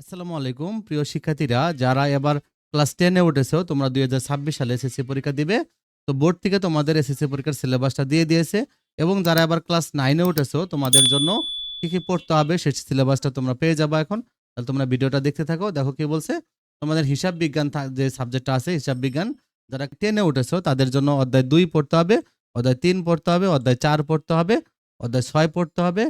আসসালামু আলাইকুম। প্রিয় শিক্ষার্থীরা, যারা এবার ক্লাস টেনে উঠেছো, তোমরা দুই হাজার ছাব্বিশ সালে এসএসসি পরীক্ষা দিবে। তো বোর্ড থেকে তোমাদের এসএসসি পরীক্ষার সিলেবাসটা দিয়ে দিয়েছে এবং যারা এবার ক্লাস নাইনে উঠেছো, তোমাদের জন্য কি কি পড়তে হবে সেই সিলেবাসটা তোমরা পেয়ে যাব এখন। তাহলে তোমরা ভিডিওটা দেখতে থাকো, দেখো কি বলছে। তোমাদের হিসাব বিজ্ঞান যে সাবজেক্টটা আছে, হিসাব বিজ্ঞান, যারা টেনে উঠেছো, তাদের জন্য অধ্যায় দুই পড়তে হবে, অধ্যায় তিন পড়তে হবে, অধ্যায় চার পড়তে হবে, অধ্যায় ছয় পড়তে হবে,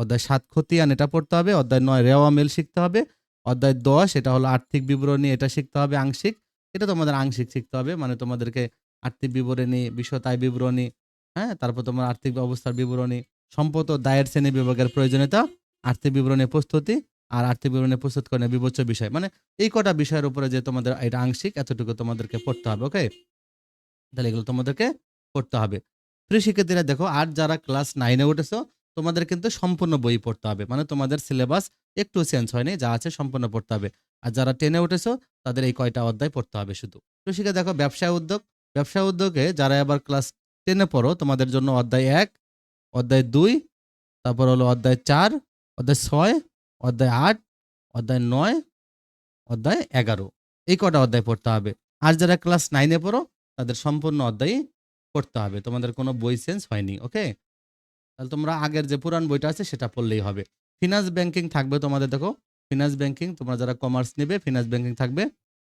অধ্যায় সাত খতিয়ান এটা পড়তে হবে, অধ্যায় নয় রেওয়া মিল শিখতে হবে অধ্যায় দশ, এটা হলো আর্থিক বিবরণী, এটা শিখতে হবে আংশিক। এটা তোমাদের আংশিক শিখতে হবে মানে তোমাদেরকে আর্থিক বিবরণী বিশ্বতায় বিবরণী হ্যাঁ তারপর তোমার আর্থিক অবস্থার বিবরণী, সম্পদ ও দায়ের শ্রেণি বিভাগের প্রয়োজনীয়তা, আর্থিক বিবরণী প্রস্তুতি আর আর্থিক বিবরণী প্রস্তুত করে বিবেচ্য বিষয়। মানে এই কটা বিষয়ের উপরে যে তোমাদের এটা আংশিক, এতটুকু তোমাদেরকে পড়তে হবে, ওকে? তাহলে এগুলো তোমাদেরকে পড়তে হবে। প্রিয় শিক্ষার্থীরা, দেখো, আর যারা ক্লাস নাইনে উঠেছো, তোমাদের কিন্তু সম্পূর্ণ বই পড়তে হবে। মানে তোমাদের সিলেবাস একটু চেঞ্জ হয়নি, যা আছে সম্পূর্ণ পড়তে হবে। আর যারা টেনে উঠেছো, তাদের এই কয়টা অধ্যায় পড়তে হবে শুধু। প্রিয় শিক্ষা দেখো ব্যবসায় উদ্যোগ। ব্যবসায় উদ্যোগে যারা এবার ক্লাস টেনে পড়ো, তোমাদের জন্য অধ্যায় এক, অধ্যায় দুই, তারপর হলো অধ্যায় চার, অধ্যায় ছয়, অধ্যায় আট, অধ্যায় নয়, অধ্যায় এগারো। এই কটা অধ্যায় পড়তে হবে। আর যারা ক্লাস নাইনে পড়ো, তাদের সম্পূর্ণ অধ্যায় পড়তে হবে। তোমাদের কোনো বই চেঞ্জ হয়নি ওকে তাহলে তোমরা আগের যে পুরান বইটা আছে, সেটা পড়লেই হবে। ফিনান্স ব্যাংকিং থাকবে তোমাদের, দেখো। ফিনান্স ব্যাংকিং তোমরা যারা কমার্স নেবে ফিনান্স ব্যাংকিং থাকবে।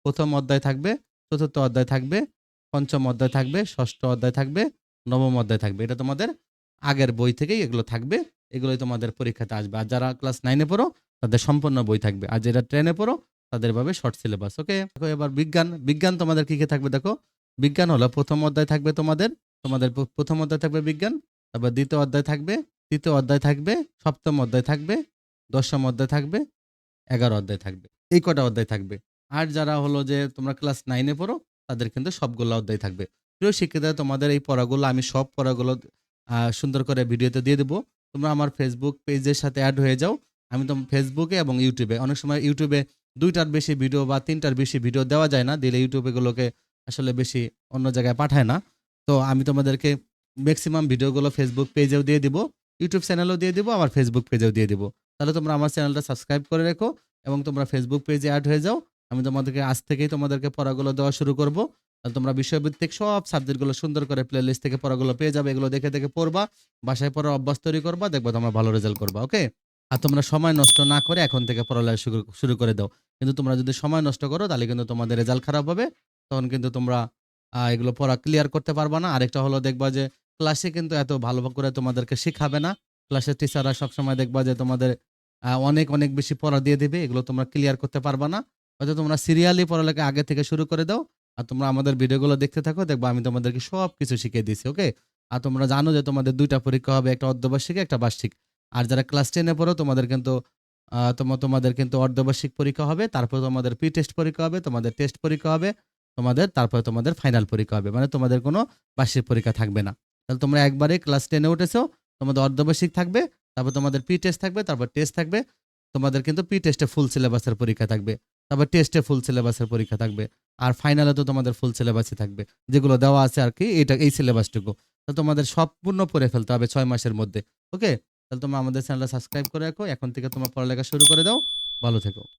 প্রথম অধ্যায় থাকবে, চতুর্থ অধ্যায় থাকবে, পঞ্চম অধ্যায় থাকবে, ষষ্ঠ অধ্যায় থাকবে, নবম অধ্যায় থাকবে। এটা তোমাদের আগের বই থেকেই এগুলো থাকবে, এগুলোই তোমাদের পরীক্ষাতে আসবে। আর যারা ক্লাস নাইনে পড়ো, তাদের সম্পূর্ণ বই থাকবে। আর যারা ট্রেনে পড়ো, তাদের ভাবে শর্ট সিলেবাস ওকে দেখো এবার বিজ্ঞান বিজ্ঞান তোমাদের কী কী থাকবে দেখো? বিজ্ঞান হলো প্রথম অধ্যায় থাকবে তোমাদের তোমাদের প্রথম অধ্যায় থাকবে বিজ্ঞান, তারপর দ্বিতীয় অধ্যায় থাকবে তৃতীয় অধ্যায় থাকবে, সপ্তম অধ্যায় থাকবে, দশম অধ্যায় থাকবে, এগারো অধ্যায় থাকবে। এই কটা অধ্যায় থাকবে। আর যারা হলো যে তোমরা ক্লাস নাইনে পড়ো, তাদের কিন্তু সবগুলো অধ্যায় থাকবে। প্রিয় শিক্ষিতা তোমাদের এই পড়াগুলো, আমি সব পড়াগুলো সুন্দর করে ভিডিওতে দিয়ে দেবো। তোমরা আমার ফেসবুক পেজের সাথে অ্যাড হয়ে যাও। আমি তো ফেসবুকে এবং ইউটিউবে অনেক সময় ইউটিউবে দুইটার বেশি ভিডিও বা তিনটার বেশি ভিডিও দেওয়া যায় না, দিলে ইউটিউবেগুলোকে আসলে বেশি অন্য জায়গায় পাঠায় না। তো আমি তোমাদেরকে ম্যাক্সিমাম ভিডিওগুলো ফেসবুক পেজেও দিয়ে দিব। ইউটিউব চ্যানেলও দিয়ে দিব আবার ফেসবুক পেজেও দিয়ে দিব। তাহলে তোমরা আমার চ্যানেলটা সাবস্ক্রাইব করে রেখো এবং তোমরা ফেসবুক পেজে অ্যাড হয়ে যাও। আমি তোমাদেরকে, আজ থেকেই তোমাদেরকে পড়াগুলো দেওয়া শুরু করব। তাহলে তোমরা বিষয়ভিত্তিক সব সাবজেক্টগুলো সুন্দর করে প্লে লিস্ট থেকে পড়াগুলো পেয়ে যাবে, এগুলো দেখে দেখে পড়বা, বাসায় পড়ার অভ্যাস তৈরি করবা, দেখবা তোমরা ভালো রেজাল্ট করবা ওকে আর তোমরা সময় নষ্ট না করে এখন থেকে পড়ালেখা শুরু শুরু করে দাও। কিন্তু তোমরা যদি সময় নষ্ট করো, তাহলে কিন্তু তোমাদের রেজাল্ট খারাপ হবে। তখন কিন্তু তোমরা এগুলো পড়া ক্লিয়ার করতে পারবা না। আরেকটা হলো দেখবা যে ক্লাসে কিন্তু এত ভালো করে তোমাদেরকে শেখাবে না। ক্লাসের টিচাররা সবসময় দেখবা যে তোমাদের অনেক অনেক বেশি পড়া দিয়ে দিবে এগুলো তোমরা ক্লিয়ার করতে পারবা না। হয়তো তোমরা সিরিয়ালি পড়ালেখা আগে থেকে শুরু করে দাও আর তোমরা আমাদের ভিডিওগুলো দেখতে থাকো দেখবা আমি তোমাদেরকে সব কিছু শিখিয়ে দিচ্ছি ওকে আর তোমরা জানো যে তোমাদের দুইটা পরীক্ষা হবে একটা অর্ধবার্ষিক একটা বার্ষিক। আর যারা ক্লাস টেনে পড়ো তোমাদের কিন্তু আহ, তোমা- তোমাদের কিন্তু অর্ধবার্ষিক পরীক্ষা হবে তারপর তোমাদের প্রি টেস্ট পরীক্ষা হবে তোমাদের টেস্ট পরীক্ষা হবে তোমাদের তারপরে তোমাদের ফাইনাল পরীক্ষা হবে। মানে তোমাদের কোনো বার্ষিক পরীক্ষা থাকবে না। তাহলে তোমরা একবারে ক্লাস টেনে উঠেছো, তোমাদের অর্ধবার্ষিক থাকবে, তারপর তোমাদের প্রি টেস্ট থাকবে, তারপর টেস্ট থাকবে, তোমাদের কিন্তু প্রি টেস্টে ফুল সিলেবাসের পরীক্ষা থাকবে, তারপর টেস্টে ফুল সিলেবাসের পরীক্ষা থাকবে, আর ফাইনালে তো তোমাদের ফুল সিলেবাসই থাকবে, যেগুলো দেওয়া আছে আর কি এটা এই সিলেবাসটুকু তো তোমাদের সম্পূর্ণ পড়ে ফেলতে হবে ছয় মাসের মধ্যে ওকে তাহলে তোমরা আমাদের চ্যানেলটা সাবস্ক্রাইব করে রাখো, এখন থেকে তোমার পড়ালেখা শুরু করে দাও, ভালো থেকো।